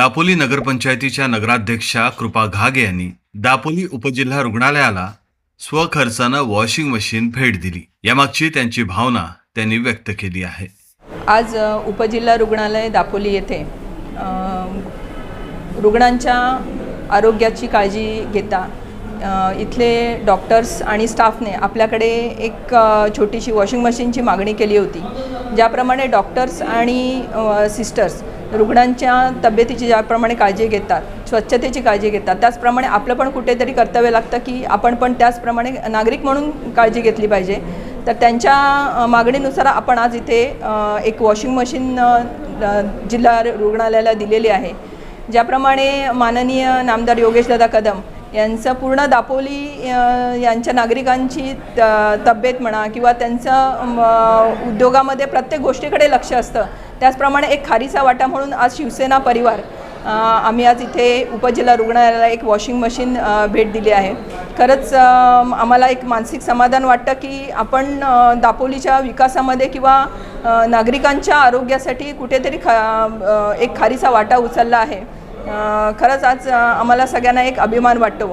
दापोली नगरपंचायतीच्या नगराध्यक्षा कृपा घागे यांनी दापोली उपजिल्हा रुग्णालयाला स्वखर्चानं वॉशिंग मशीन भेट दिली. यामागची त्यांची भावना त्यांनी व्यक्त केली आहे. आज उपजिल्हा रुग्णालय दापोली येथे रुग्णांच्या आरोग्याची काळजी घेता इथले डॉक्टर्स आणि स्टाफने आपल्याकडे एक छोटीशी वॉशिंग मशीनची मागणी केली होती ज्याप्रमाणे डॉक्टर्स आणि सिस्टर्स रुग्णांच्या तब्येतीची ज्याप्रमाणे काळजी घेतात स्वच्छतेची काळजी घेतात त्याचप्रमाणे आपलं पण कुठेतरी कर्तव्य लागतं की आपण पण त्याचप्रमाणे नागरिक म्हणून काळजी घेतली पाहिजे. तर त्यांच्या मागणीनुसार आपण आज इथे एक वॉशिंग मशीन जिल्हा रुग्णालयाला दिलेली आहे. ज्याप्रमाणे माननीय नामदार योगेशदादा कदम यांचं पूर्ण दापोली यांच्या नागरिकांची त- तब्येत म्हणा किंवा त्यांचं उद्योगामध्ये प्रत्येक गोष्टीकडे लक्ष असतं. त्याचप्रमाणे एक खारीचा वाटा म्हणून आज शिवसेना परिवार आम्ही आज इथे उपजिल्हा रुग्णालयाला एक वॉशिंग मशीन भेट दिली आहे. खरंच आम्हाला एक मानसिक समाधान वाटतं की आपण दापोलीच्या विकासामध्ये किंवा नागरिकांच्या आरोग्यासाठी कुठेतरी खा एक खारीचा वाटा उचलला आहे. खरंच आज आम्हाला सगळ्यांना एक अभिमान वाटतो.